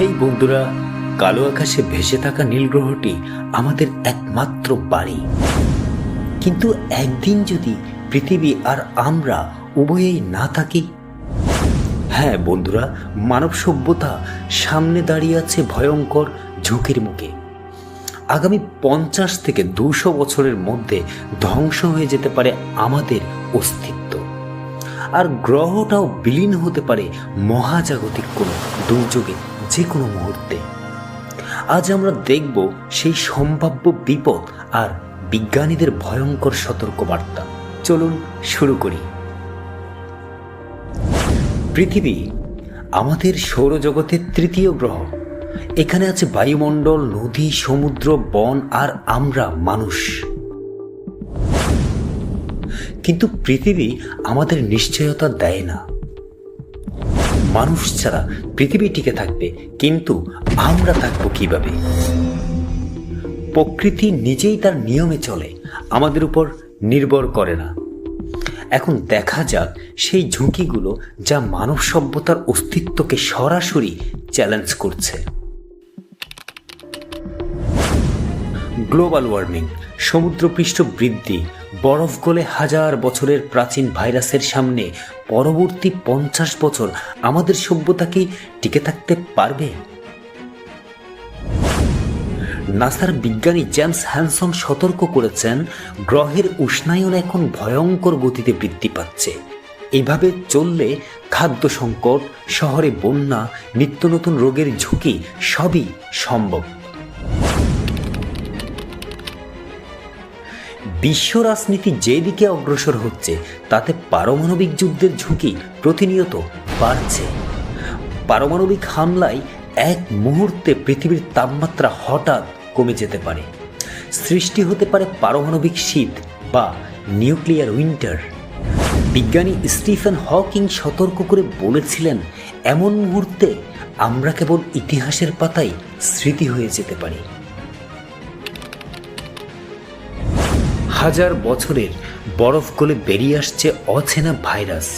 হেই বন্ধুরা, কালো আকাশে ভেসে থাকা নীল গ্রহটি আমাদের একমাত্র বাড়ি। কিন্তু একদিন যদি পৃথিবী আর আমরা উভয়েই না থাকি? হ্যাঁ বন্ধুরা, মানব সভ্যতা সামনে দাঁড়িয়ে আছে ভয়ঙ্কর ঝুঁকির মুখে। আগামী পঞ্চাশ থেকে দুশো বছরের মধ্যে ধ্বংস হয়ে যেতে পারে আমাদের অস্তিত্ব। আর গ্রহটাও বিলীন হতে পারে মহাজাগতিক কোনো দুর্যোগে যে কোনো মুহূর্তে। আজ আমরা দেখব সেই সম্ভাব্য বিপদ আর বিজ্ঞানীদের ভয়ঙ্কর সতর্কবার্তা। চলুন শুরু করি। পৃথিবী আমাদের সৌরজগতের তৃতীয় গ্রহ। এখানে আছে বায়ুমণ্ডল, নদী, সমুদ্র, বন আর আমরা মানুষ। কিন্তু পৃথিবী আমাদের নিশ্চয়তা দেয় না। মানুষ ছাড়া পৃথিবী টিকে থাকবে, কিন্তু আমরা থাকব কীভাবে? প্রকৃতি নিজেই তার নিয়মে চলে, আমাদের উপর নির্ভর করে না। এখন দেখা যাক সেই ঝুঁকিগুলো যা মানব সভ্যতার অস্তিত্বকে সরাসরি চ্যালেঞ্জ করছে। গ্লোবাল ওয়ার্মিং সমুদ্রপৃষ্ঠ বৃদ্ধি বরফ গলে হাজার বছরের প্রাচীন ভাইরাসের সামনে পরবর্তী পঞ্চাশ বছর আমাদের সভ্যতা কি টিকে থাকতে পারবে? নাসার বিজ্ঞানী জেমস হ্যানসন সতর্ক করেছেন, গ্রহের উষ্ণায়ন এখন ভয়ঙ্কর গতিতে বৃদ্ধি পাচ্ছে। এভাবে চললে খাদ্য সংকট, শহরে বন্যা, নিত্য নতুন রোগের ঝুঁকি সবই সম্ভব। বিশ্ব রাজনীতি যেদিকে অগ্রসর হচ্ছে, তাতে পারমাণবিক যুদ্ধের ঝুঁকি প্রতিনিয়ত বাড়ছে। পারমাণবিক হামলায় এক মুহূর্তে পৃথিবীর তাপমাত্রা হঠাৎ কমে যেতে পারে। সৃষ্টি হতে পারে পারমাণবিক শীত বা নিউক্লিয়ার উইন্টার। বিজ্ঞানী স্টিফেন হকিং সতর্ক করে বলেছিলেন, এমন মুহূর্তে আমরা কেবল ইতিহাসের পাতায় স্মৃতি হয়ে যেতে পারি। হাজার বছরের বরফ গলে বেরিয়ে আসছে অচেনা ভাইরাস।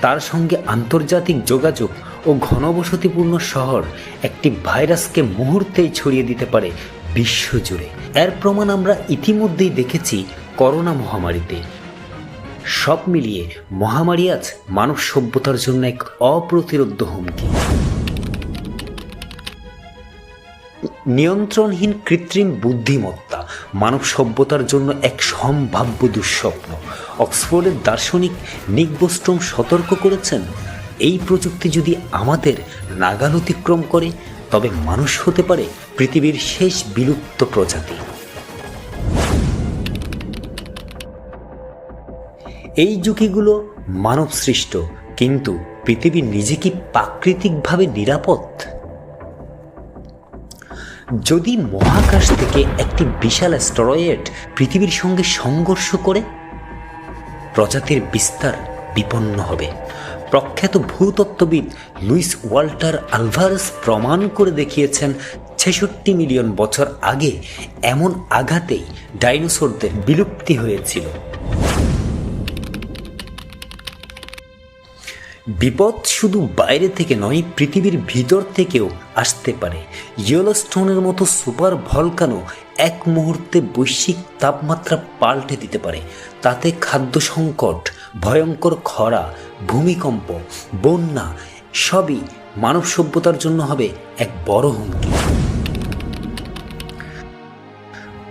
তার সঙ্গে আন্তর্জাতিক যোগাযোগ ও ঘনবসতিপূর্ণ শহর একটি ভাইরাসকে মুহূর্তেই ছড়িয়ে দিতে পারে বিশ্বজুড়ে। এর প্রমাণ আমরা ইতিমধ্যেই দেখেছি করোনা মহামারীতে। সব মিলিয়ে মহামারী আজ মানব সভ্যতার জন্য এক অপ্রতিরোধ্য হুমকি। নিয়ন্ত্রণহীন কৃত্রিম বুদ্ধিমত্তা মানব সভ্যতার জন্য এক সম্ভাব্য দুঃস্বপ্ন। অক্সফোর্ডের দার্শনিক নিক বোস্ট্রম সতর্ক করেছেন, এই প্রযুক্তি যদি আমাদের নাগাল অতিক্রম করে, তবে মানুষ হতে পারে পৃথিবীর শেষ বিলুপ্ত প্রজাতি। এই ঝুঁকিগুলো মানব সৃষ্ট কিন্তু পৃথিবী নিজে কি প্রাকৃতিকভাবে নিরাপদ? যদি মহাকাশ থেকে একটি বিশাল অ্যাস্টেরয়েড পৃথিবীর সঙ্গে সংঘর্ষ করে, প্রজাতির বিস্তার বিপন্ন হবে। প্রখ্যাত ভূতত্ত্ববিদ লুইস ওয়াল্টার আলভারেস প্রমাণ করে দেখিয়েছেন, ছেষট্টি মিলিয়ন বছর আগে এমন আঘাতেই ডাইনোসরদের বিলুপ্তি হয়েছিল। বিপদ শুধু বাইরে থেকে নয়, পৃথিবীর ভিতর থেকেও আসতে পারে। ইয়েলোস্টোনের মতো সুপার ভলকানো এক মুহূর্তে বৈশ্বিক তাপমাত্রা পাল্টে দিতে পারে। তাতে খাদ্য সংকট, ভয়ঙ্কর খরা, ভূমিকম্প, বন্যা সবই মানব সভ্যতার জন্য হবে এক বড় হুমকি।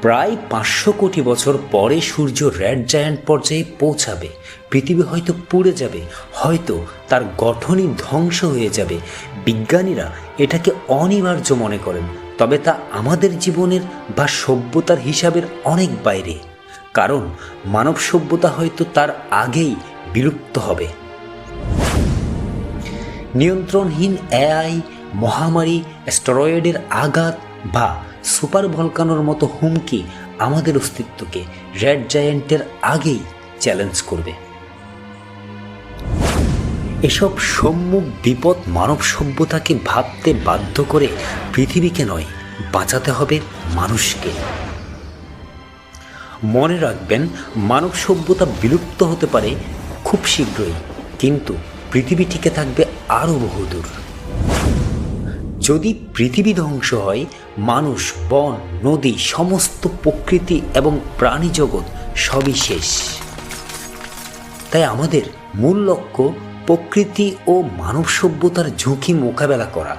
প্রায় পাঁচশো কোটি বছর পরে সূর্য রেড জায়ান্ট পর্যায়ে পৌঁছাবে। পৃথিবী হয়তো পুড়ে যাবে, হয়তো তার গঠনই ধ্বংস হয়ে যাবে। বিজ্ঞানীরা এটাকে অনিবার্য মনে করেন, তবে তা আমাদের জীবনের বা সভ্যতার হিসাবের অনেক বাইরে। কারণ মানব সভ্যতা হয়তো তার আগেই বিলুপ্ত হবে। নিয়ন্ত্রণহীন এআই, মহামারী, অ্যাস্টেরয়েডের আঘাত বা সুপার ভলকানোর মতো হুমকি আমাদের অস্তিত্বকে রেড জায়ান্টের আগেই চ্যালেঞ্জ করবে। এসব সম্মুখ বিপদ মানব সভ্যতাকে ভাবতে বাধ্য করে পৃথিবীকে নয়, বাঁচাতে হবে মানুষকে। মনে রাখবেন, মানব সভ্যতা বিলুপ্ত হতে পারে খুব শীঘ্রই, কিন্তু পৃথিবী টিকে থাকবে আরও বহুদূর। যদি পৃথিবী ধ্বংস হয়, মানুষ, বন, নদী, সমস্ত প্রকৃতি এবং প্রাণী জগৎ সবই শেষ। তাই আমাদের মূল লক্ষ্য প্রকৃতি ও মানব সভ্যতার ঝুঁকি মোকাবেলা করা।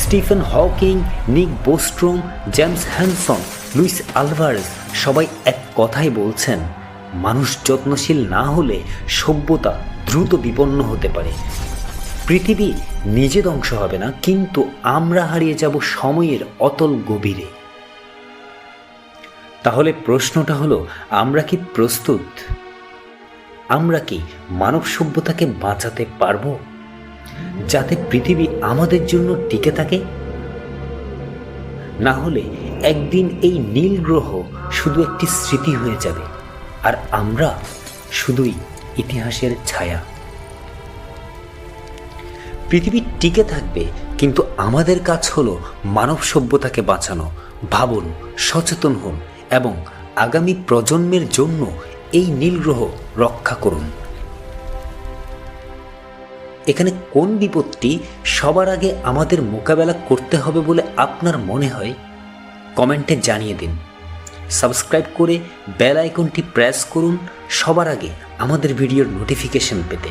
Stephen Hawking, Nick Bostrom, James Hansen, Luis Alvarez সবাই এক কথাই বলছেন, মানুষ যত্নশীল না হলে সভ্যতা দ্রুত বিপন্ন হতে পারে। পৃথিবী নিজে ধ্বংস হবে না, কিন্তু আমরা হারিয়ে যাব সময়ের অতল গভীরে। তাহলে প্রশ্নটা হলো, আমরা কি প্রস্তুত? আমরা কি মানব সভ্যতাকে বাঁচাতে পারব? যাতে পৃথিবী আমাদের জন্য টিকে থাকে? না হলে একদিন এই নীল গ্রহ শুধু একটি স্মৃতি হয়ে যাবে, আর আমরা শুধুই ইতিহাসের ছায়া। পৃথিবী টিকে থাকবে, কিন্তু আমাদের কাজ হলো মানব সভ্যতাকে বাঁচানো। ভাবুন, সচেতন হন এবং আগামী প্রজন্মের জন্য এই নীল গ্রহ রক্ষা করুন। এখানে কোন বিপত্তি সবার আগে আমাদের মোকাবেলা করতে হবে বলে আপনার মনে হয়? কমেন্টে জানিয়ে দিন। সাবস্ক্রাইব করে বেল আইকনটি প্রেস করুন সবার আগে আমাদের ভিডিওর নোটিফিকেশন পেতে।